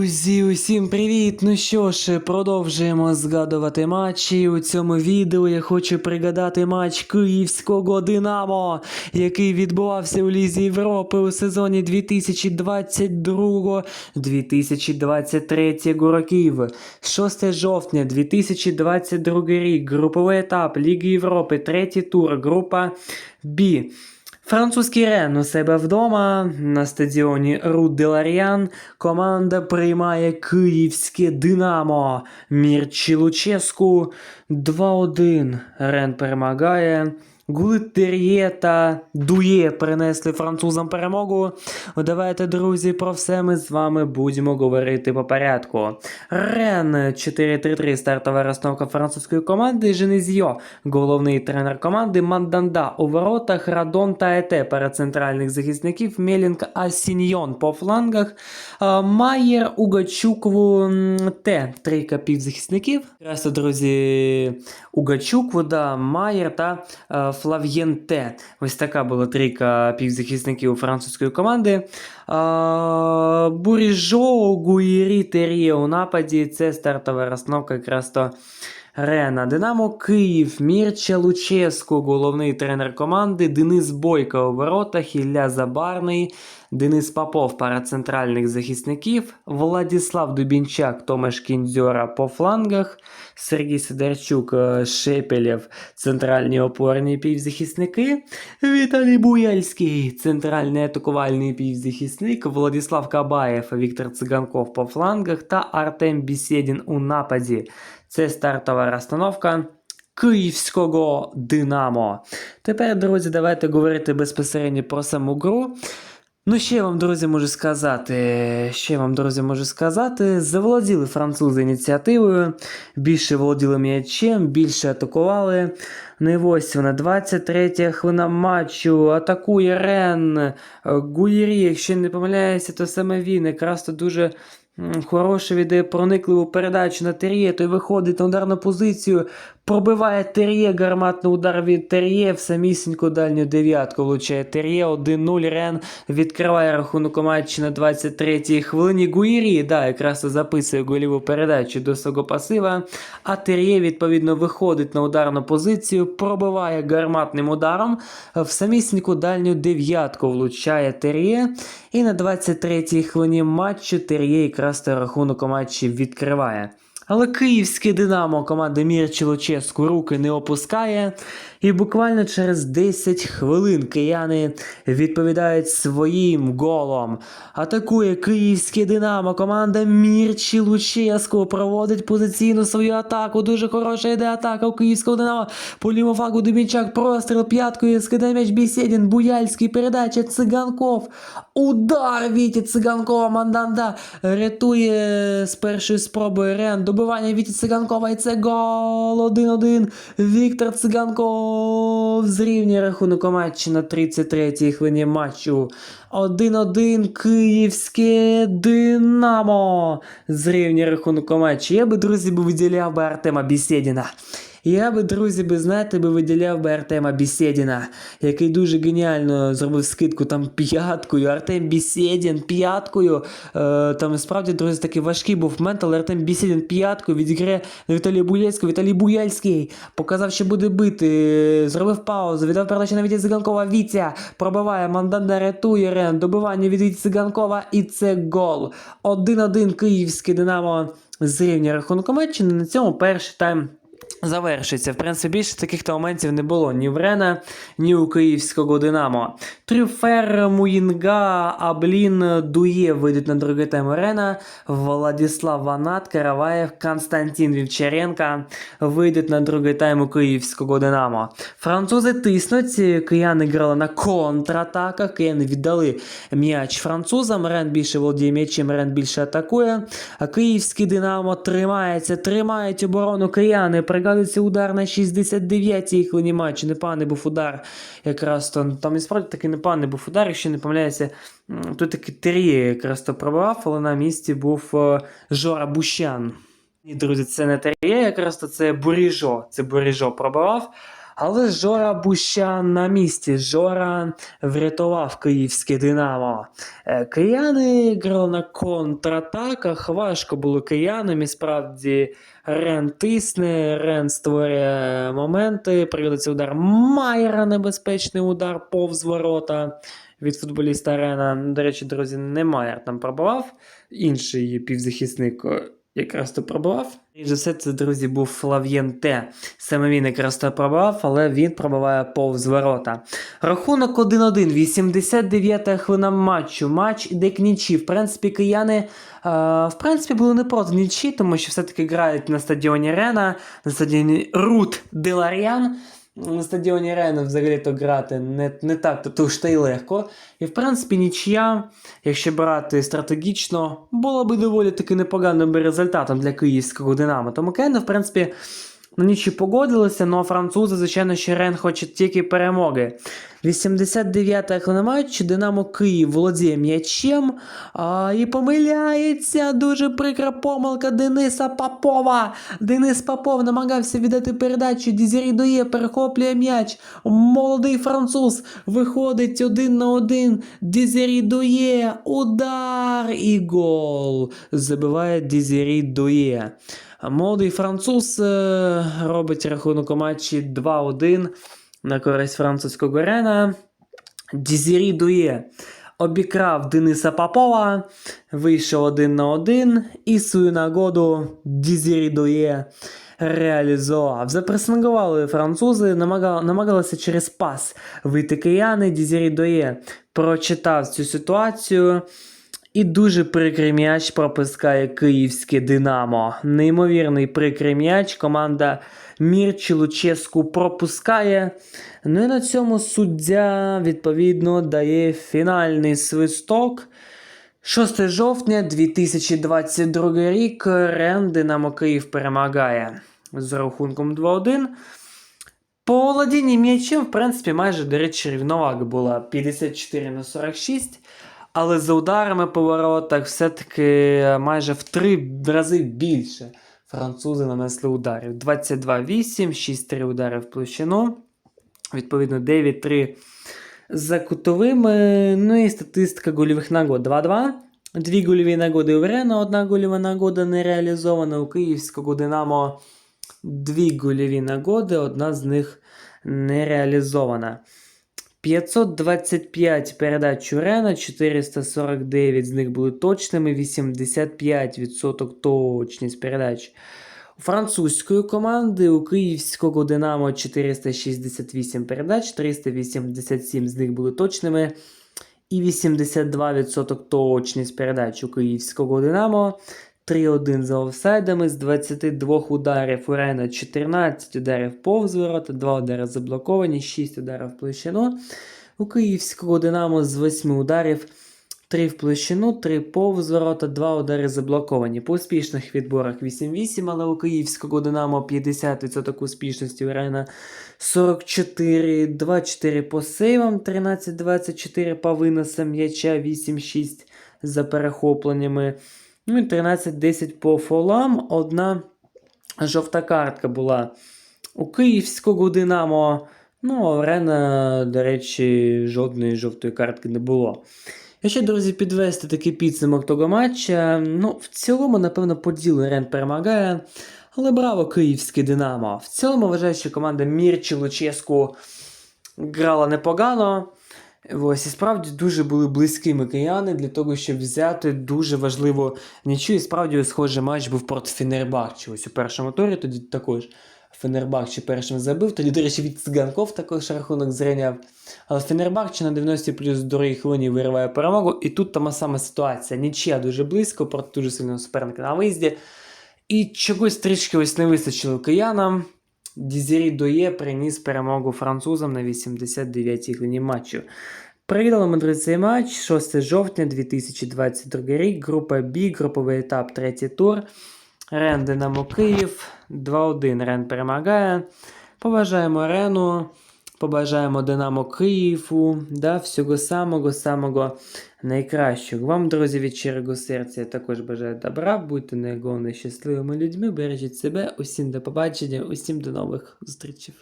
Друзі, усім привіт! Ну що ж, продовжуємо згадувати матчі. У цьому відео я хочу пригадати матч Київського Динамо, який відбувався у Лізі Європи у сезоні 2022-2023 років. 6 жовтня 2022 рік. Груповий етап Ліги Європи, третій тур, група Б. Французький Рен у себе вдома на стадіоні Руд Деларіан команда приймає київське Динамо. Мірчі Луческу 2-1. Рен перемагає. Гултер'є та Дує принесли французам перемогу. Давайте, друзі, про все ми з вами будемо говорити по порядку. Рен 4-3-3 стартова розстановка французької команди. Женезьо, головний тренер команди. Манданда у воротах, Радон та Ете перед центральних захисників. Мелінг Асіньйон по флангах. Майєр, Угачукву Т. Трійка півзахисників. Якраз, друзі, Угачукву, да, Майєр та е, Флав'єн Т. Ось така була трійка півзахисників французької команди. Буріжо, Гуєрі, Теріє у нападі. Це стартова розстановка якраз то Рена. Динамо Київ, Мірча Луческу, головний тренер команди, Денис Бойко у воротах, Ілля Забарний, Денис Попов пара центральних захисників, Владислав Дубінчак, Томаш Кіндзьора по флангах, Сергій Сидорчук, е, Шепелєв, центральні опорні півзахисники, Віталій Буяльський, центральний атакувальний півзахисник, Владислав Кабаєв, Віктор Циганков по флангах та Артем Бісєдін у нападі. Це стартова розстановка. Київського Динамо. Тепер, друзі, давайте говорити безпосередньо про саму гру. Ну, ще я вам, друзі, можу сказати, ще я вам, друзі, можу сказати, заволоділи французи ініціативою, більше володіли м'ячем, більше атакували. Ну і ось вона, 23 хвилина матчу, атакує Рен, Гуєрі, якщо не помиляюся, то саме він, якраз то дуже хороше від проникливу передачу на Тер'є, той виходить на ударну позицію, пробиває Тер'є, гарматний удар від Тер'є, в самісіньку дальню дев'ятку влучає Тер'є, 1-0, Рен відкриває рахунок у матчі на 23-й хвилині. Гуєрі, да, якраз записує голіву передачу до свого пасива, а Тер'є, відповідно, виходить на ударну позицію, пробиває гарматним ударом, в самісіньку дальню дев'ятку влучає Тер'є, і на 23-й хвилині матчу Тер'є якраз то рахунок матчі відкриває. Але київське Динамо команда Мірчі Луческу руки не опускає. І буквально через 10 хвилин кияни відповідають своїм голом. Атакує київське Динамо. Команда Мірчі Луческу проводить позиційну свою атаку. Дуже хороша йде атака у київського Динамо. По лівому флангу Дубінчак простріл п'яткою. Скидає м'яч Бісєдін. Буяльський передача Циганков. Удар Віті Циганкова. Манданда рятує з першої спроби Рен. Добивання Віті Циганкова. І це гол 1-1. Віктор Циганков зрівнює рахунок у матчі на 33-й хвилині матчу. 1-1 Київське Динамо. Зрівнює рахунок у матчі. Я би, друзі, виділяв би Артема Бісєдіна. Я би, друзі, би, знаєте, би виділяв би Артема Бісєдіна, який дуже геніально зробив скидку там п'яткою. Артем Бісєдін п'яткою. Е, там справді, друзі, такий важкий був момент, але Артем Бісєдін п'яткою відіграє Віталія Буяльського. Віталій Буяльський показав, що буде бити. Зробив паузу, віддав передачу на Віті Циганкова. Вітя пробиває, Манданда рятує Рен. Добивання від Циганкова. І це гол. 1-1 київське Динамо зрівнює рахунок матчі. На цьому перший тайм завершиться. В принципі, більше таких то моментів не було ні в Рена, ні у київського Динамо. Трюфер, Муїнга, Аблін, Дує вийдуть на другий тайм Рена. Владислав Ванат, Караваєв, Константин Вівчаренка вийдуть на другий тайм у київського Динамо. Французи тиснуть, кияни грали на контратаках, кияни віддали м'яч французам. Рен більше володіє м'ячем, Рен більше атакує. А київський Динамо тримається, тримають оборону кияни. Пригадується удар на 69-й хвилині матчу. Непоганий був удар. Якраз то там і справді такий непоганий був удар, якщо не помиляється, Тут таки Тер'є якраз то пробивав, але на місці був е, Жора Бущан. І, друзі, це не Тер'є, якраз то це Буріжо. Це Буріжо пробивав. Але Жора Бущан на місці. Жора врятував київське Динамо. Е, Кияни грали на контратаках. Важко було киянам. І справді Рен тисне, Рен створює моменти. Приводиться удар Майера, небезпечний удар повз ворота від футболіста Рена. До речі, друзі, не Майер там пробував. Інший півзахисник е, якраз то пробував. І за все це, друзі, був Флав'єн Т. Саме він якраз то пробував, але він пробиває повз ворота. Рахунок 1-1, 89-та хвилина матчу. Матч іде к нічі. В принципі, кияни е, в принципі, були не проти нічі, тому що все-таки грають на стадіоні Рена, на стадіоні Рут Деларіан. На стадіоні Рена взагалі-то грати не, не так то, то ж та й легко. І в принципі, нічия, якщо брати стратегічно, була би доволі таки непоганим результатом для київського Динамо. Тому Кейна, в принципі, на нічі погодилися, але французи, звичайно, що Рен хоче тільки перемоги. 89-та хвилина Динамо Київ володіє м'ячем а, і помиляється. Дуже прикра помилка Дениса Попова. Денис Попов намагався віддати передачу. Дізері Дує перехоплює м'яч. Молодий француз виходить один на один. Дізері Дує. Удар і гол. Забиває Дізері Дує. Молодий француз е, робить рахунок у матчі 2-1 на користь французького Рена. Дізері Дує обікрав Дениса Попова, вийшов один на один і свою нагоду Дізері Дує реалізував. Запресингували французи, намагали, намагалися через пас вийти кияни. Дізері Дує прочитав цю ситуацію. І дуже прикрий м'яч пропускає київське Динамо. Неймовірний прикрий м'яч. Команда Мірчі Луческу пропускає. Ну і на цьому суддя відповідно дає фінальний свисток. 6 жовтня 2022 рік Рен Динамо Київ перемагає з рахунком 2-1. По володінні м'ячем, в принципі, майже, до речі, рівновага була 54 на 46. Але за ударами по воротах все-таки майже в три рази більше французи нанесли ударів. 22-8, 6-3 удари в площину. Відповідно, 9-3 за кутовими. Ну і статистика гольових нагод 2-2. Дві гольові нагоди у Рена, одна гольова нагода не реалізована. У Київського Динамо дві гольові нагоди, одна з них не реалізована. 525 передач у Рена, 449 з них були точними, 85% точність передач. Французької команди у київського Динамо 468 передач, 387 з них були точними. І 82% точність передач у київського Динамо. 3-1 за офсайдами з 22 ударів у Рена 14 ударів повз ворота, 2 удари заблоковані, 6 ударів в. У київського Динамо з 8 ударів 3 в площину, 3 повз ворота, 2 удари заблоковані. По успішних відборах 8-8, але у київського Динамо 50% успішності у Рена 44, 2-4 по сейвам, 13-24 по виносам м'яча, 8-6 за перехопленнями. Ну і 13-10 по фолам. Одна жовта картка була у київського Динамо. Ну, а у Рена, до речі, жодної жовтої картки не було. Якщо, друзі, підвести такий підсумок того матча, ну, в цілому, напевно, поділ Рен перемагає. Але браво, київське Динамо. В цілому вважаю, що команда Мірчі Луческу грала непогано. Ось і справді дуже були близькими кияни для того, щоб взяти дуже важливо нічого. І справді схожий матч був проти Фенербахчі. Ось у першому турі тоді також Фенербахчі першим забив. Тоді, до речі, від Циганков також рахунок зрівняв. Але Фенербахчі на 90 плюс другій хвилині вириває перемогу. І тут та сама ситуація. Нічия дуже близько проти дуже сильного суперника на виїзді. І чогось трішки ось не вистачило киянам. Дізері Доє приніс перемогу французам на 89-й хвилині матчу. Привітали ми цей матч 6 жовтня 2022 рік. Група Б, груповий етап, третій тур. Рен Динамо Київ. 2-1 Рен перемагає. Поважаємо Рену. Побажаємо Динамо Києву. Да, всього самого-самого найкращого. Вам, друзі, від щирого серця я також бажаю добра. Будьте найголовніше щасливими людьми. Бережіть себе. Усім до побачення, усім до нових зустрічей.